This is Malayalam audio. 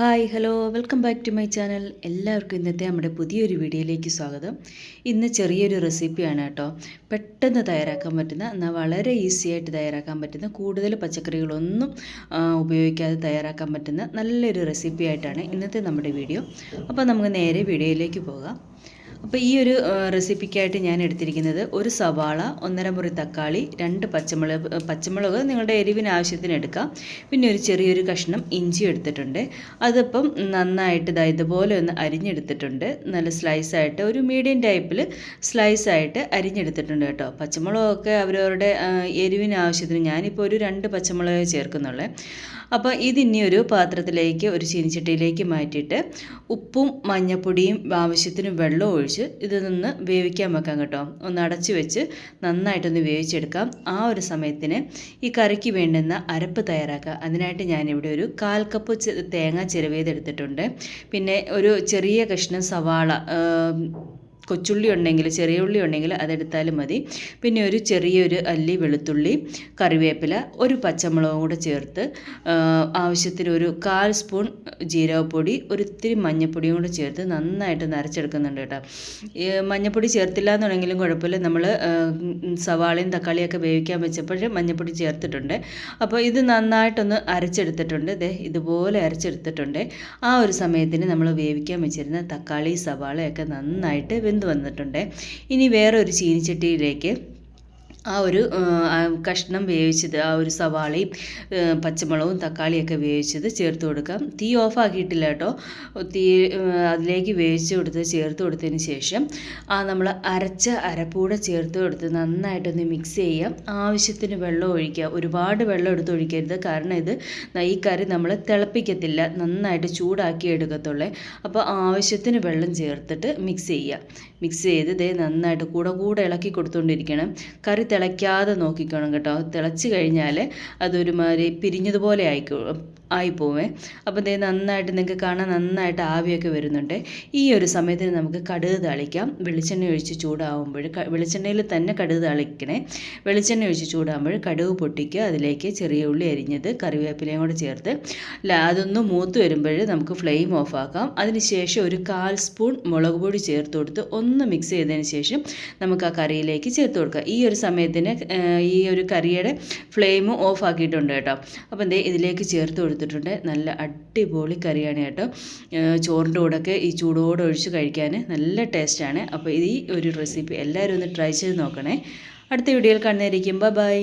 Hi hello. Welcome back to my channel. എല്ലാവർക്കും ഇന്നത്തെ നമ്മുടെ പുതിയൊരു വീഡിയോയിലേക്ക് സ്വാഗതം. ഇന്ന് ചെറിയൊരു റെസിപ്പിയാണ് കേട്ടോ. പെട്ടെന്ന് തയ്യാറാക്കാൻ പറ്റുന്ന എന്നാൽ വളരെ ഈസി ആയിട്ട് തയ്യാറാക്കാൻ പറ്റുന്ന കൂടുതൽ പച്ചക്കറികളൊന്നും ഉപയോഗിക്കാതെ തയ്യാറാക്കാൻ പറ്റുന്ന നല്ലൊരു റെസിപ്പി ആയിട്ടാണ് ഇന്നത്തെ നമ്മുടെ വീഡിയോ. അപ്പോൾ നമുക്ക് നേരെ വീഡിയോയിലേക്ക് പോകാം. അപ്പോൾ ഈ ഒരു റെസിപ്പിക്കായിട്ട് ഞാൻ എടുത്തിരിക്കുന്നത് ഒരു സവാള ഒന്നര മുറി തക്കാളി രണ്ട് പച്ചമുളക് പച്ചമുളക് നിങ്ങളുടെ എരിവിന് ആവശ്യത്തിന് എടുക്കാം. പിന്നെ ഒരു ചെറിയൊരു കഷ്ണം ഇഞ്ചി എടുത്തിട്ടുണ്ട്. അതിപ്പം നന്നായിട്ട് ഇതാ ഇതുപോലെ ഒന്ന് അരിഞ്ഞെടുത്തിട്ടുണ്ട്. നല്ല സ്ലൈസായിട്ട് ഒരു മീഡിയം ടൈപ്പിൽ സ്ലൈസായിട്ട് അരിഞ്ഞെടുത്തിട്ടുണ്ട് കേട്ടോ. പച്ചമുളകൊക്കെ അവരവരുടെ എരിവിന് ആവശ്യത്തിന് ഞാനിപ്പോൾ ഒരു രണ്ട് പച്ചമുളക് ചേർക്കുന്നുള്ളൂ. അപ്പോൾ ഇതിനി ഒരു പാത്രത്തിലേക്ക് ഒരു ചീനിച്ചട്ടിയിലേക്ക് മാറ്റിയിട്ട് ഉപ്പും മഞ്ഞപ്പൊടിയും ആവശ്യത്തിന് വെള്ളം ഒഴിച്ച് ഇത് നിന്ന് വേവിക്കാൻ വെക്കാം കേട്ടോ. ഒന്ന് അടച്ച് വെച്ച് നന്നായിട്ടൊന്ന് വേവിച്ചെടുക്കാം. ആ ഒരു സമയത്തിന് ഈ കറിക്ക് വേണ്ടുന്ന അരപ്പ് തയ്യാറാക്കുക. അതിനായിട്ട് ഞാനിവിടെ ഒരു കാൽ കപ്പ് തേങ്ങ ചിരവേതെടുത്തിട്ടുണ്ട് പിന്നെ ഒരു ചെറിയ കഷ്ണം സവാള കൊച്ചുള്ളി ഉണ്ടെങ്കിൽ ചെറിയ ഉള്ളി ഉണ്ടെങ്കിൽ അതെടുത്താലും മതി. പിന്നെ ഒരു ചെറിയൊരു അല്ലി വെളുത്തുള്ളി കറിവേപ്പില ഒരു പച്ചമുളകും കൂടെ ചേർത്ത് ആവശ്യത്തിന് ഒരു കാൽ സ്പൂൺ ജീരകപ്പൊടി ഒരു ഇത്തിരി മഞ്ഞൾപ്പൊടിയും കൂടെ ചേർത്ത് നന്നായിട്ട് നരച്ചെടുക്കുന്നുണ്ട് കേട്ടോ. മഞ്ഞൾപ്പൊടി ചേർത്തില്ല എന്നുണ്ടെങ്കിലും കുഴപ്പമില്ല. നമ്മൾ സവാളയും തക്കാളിയൊക്കെ വേവിക്കാൻ വെച്ചപ്പോൾ മഞ്ഞൾപ്പൊടി ചേർത്തിട്ടുണ്ട്. അപ്പോൾ ഇത് നന്നായിട്ടൊന്ന് അരച്ചെടുത്തിട്ടുണ്ട്. ദേ ഇതുപോലെ അരച്ചെടുത്തിട്ടുണ്ട്. ആ ഒരു സമയത്തിന് നമ്മൾ വേവിക്കാൻ വെച്ചിരുന്ന തക്കാളി സവാളയൊക്കെ നന്നായിട്ട് വെന്ത് വന്നിട്ടുണ്ട്. ഇനി വേറെ ഒരു ചീനിച്ചട്ടിയിലേക്ക് ആ ഒരു കഷ്ണം വേവിച്ചത് ആ ഒരു സവാളയും പച്ചമുളകും തക്കാളിയൊക്കെ വേവിച്ചത് ചേർത്ത് കൊടുക്കാം തീ ഓഫാക്കിയിട്ടില്ല കേട്ടോ. തീ അതിലേക്ക് വേവിച്ച് കൊടുത്ത് ചേർത്ത് കൊടുത്തതിന് ശേഷം ആ നമ്മൾ അരച്ച അരപ്പൂടെ ചേർത്ത് കൊടുത്ത് നന്നായിട്ടൊന്ന് മിക്സ് ചെയ്യാം ആവശ്യത്തിന് വെള്ളം ഒഴിക്കുക. ഒരുപാട് വെള്ളം എടുത്ത് ഒഴിക്കരുത്. കാരണം ഇത് ഈ കറി നമ്മൾ തിളപ്പിക്കത്തില്ല. നന്നായിട്ട് ചൂടാക്കി എടുക്കത്തുള്ളേ. അപ്പോൾ ആവശ്യത്തിന് വെള്ളം ചേർത്തിട്ട് മിക്സ് ചെയ്യുക. മിക്സ് ചെയ്ത് ഇതേ നന്നായിട്ട് കൂടെ കൂടെ ഇളക്കി കൊടുത്തുകൊണ്ടിരിക്കണം കറി തിളയ്ക്കാതെ നോക്കിക്കണം കേട്ടോ. തിളച്ച് കഴിഞ്ഞാൽ അതൊരുമാതിരി പിരിഞ്ഞതുപോലെ ആയിക്കോ ആയിപ്പോവേ. അപ്പോൾ ദേ നന്നായിട്ട് നിങ്ങൾക്ക് കാണാൻ നന്നായിട്ട് ആവിയൊക്കെ വരുന്നുണ്ട്. ഈ ഒരു സമയത്തിന് നമുക്ക് കടുക് താളിക്കാം. വെളിച്ചെണ്ണ ഒഴിച്ച് ചൂടാവുമ്പോൾ വെളിച്ചെണ്ണയിൽ തന്നെ കടുക് താളിക്കണേ. വെളിച്ചെണ്ണ ഒഴിച്ച് ചൂടാകുമ്പോൾ കടുക് പൊട്ടിക്കുക. അതിലേക്ക് ചെറിയ ഉള്ളി അരിഞ്ഞത് കറിവേപ്പിലയും കൂടെ ചേർത്ത് അതൊന്ന് മൂത്ത് വരുമ്പോൾ നമുക്ക് ഫ്ലെയിം ഓഫ് ആക്കാം. അതിനുശേഷം ഒരു കാൽ സ്പൂൺ മുളക് പൊടി ചേർത്ത് കൊടുത്ത് ഒന്ന് മിക്സ് ചെയ്തതിന് ശേഷം നമുക്ക് ആ കറിയിലേക്ക് ചേർത്ത് കൊടുക്കാം. ഈ ഒരു സമയത്തിന് ഈ ഒരു കറിയുടെ ഫ്ലെയിം ഓഫ് ആക്കിയിട്ടുണ്ട് കേട്ടോ. അപ്പോൾ എന്തേ ഇതിലേക്ക് ചേർത്ത് കൊടുത്തിട്ടുണ്ട്. നല്ല അടിപൊളി കറിയാണ് കേട്ടോ. ചോറിന്റെ കൂടെയൊക്കെ ഈ ചൂടോടെ ഒഴിച്ച് കഴിക്കാൻ നല്ല ടേസ്റ്റാണ്. അപ്പോൾ ഈ ഒരു റെസിപ്പി എല്ലാവരും ഒന്ന് ട്രൈ ചെയ്ത് നോക്കണേ. അടുത്ത വീഡിയോയിൽ കാണുന്നതായിരിക്കും. ബൈ.